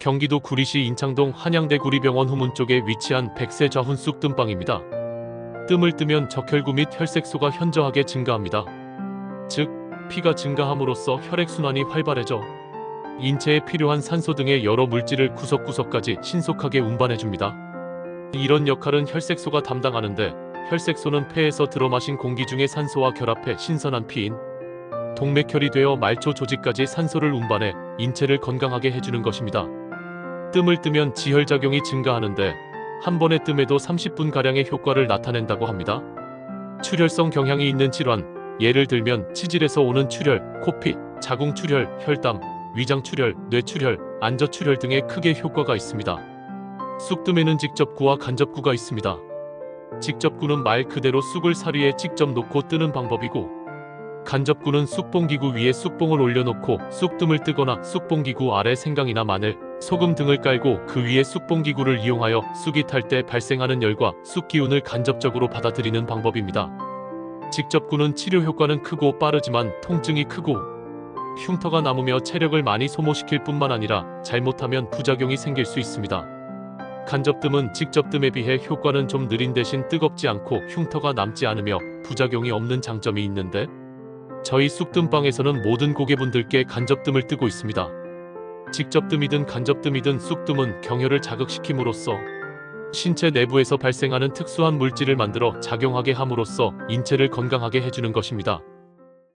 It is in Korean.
경기도 구리시 인창동 한양대 구리병원 후문 쪽에 위치한 백세 좌훈 쑥뜸빵입니다. 뜸을 뜨면 적혈구 및 혈색소가 현저하게 증가합니다. 즉, 피가 증가함으로써 혈액순환이 활발해져 인체에 필요한 산소 등의 여러 물질을 구석구석까지 신속하게 운반해줍니다. 이런 역할은 혈색소가 담당하는데 혈색소는 폐에서 들어마신 공기 중에 산소와 결합해 신선한 피인 동맥혈이 되어 말초 조직까지 산소를 운반해 인체를 건강하게 해주는 것입니다. 뜸을 뜨면 지혈작용이 증가하는데 한 번의 뜸에도 30분 가량의 효과를 나타낸다고 합니다. 출혈성 경향이 있는 질환, 예를 들면 치질에서 오는 출혈, 코피, 자궁 출혈, 혈담, 위장 출혈, 뇌 출혈, 안저 출혈 등에 크게 효과가 있습니다. 쑥뜸에는 직접구와 간접구가 있습니다. 직접구는 말 그대로 쑥을 사리에 직접 놓고 뜨는 방법이고 간접구는 쑥봉기구 위에 쑥봉을 올려놓고 쑥뜸을 뜨거나 쑥봉기구 아래 생강이나 마늘, 소금 등을 깔고 그 위에 쑥봉기구를 이용하여 쑥이 탈 때 발생하는 열과 쑥 기운을 간접적으로 받아들이는 방법입니다. 직접구는 치료 효과는 크고 빠르지만 통증이 크고 흉터가 남으며 체력을 많이 소모시킬 뿐만 아니라 잘못하면 부작용이 생길 수 있습니다. 간접뜸은 직접뜸에 비해 효과는 좀 느린 대신 뜨겁지 않고 흉터가 남지 않으며 부작용이 없는 장점이 있는데 저희 쑥뜸빵에서는 모든 고객분들께 간접뜸을 뜨고 있습니다. 직접뜸이든 간접뜸이든 쑥뜸은 경혈을 자극시킴으로써 신체 내부에서 발생하는 특수한 물질을 만들어 작용하게 함으로써 인체를 건강하게 해주는 것입니다.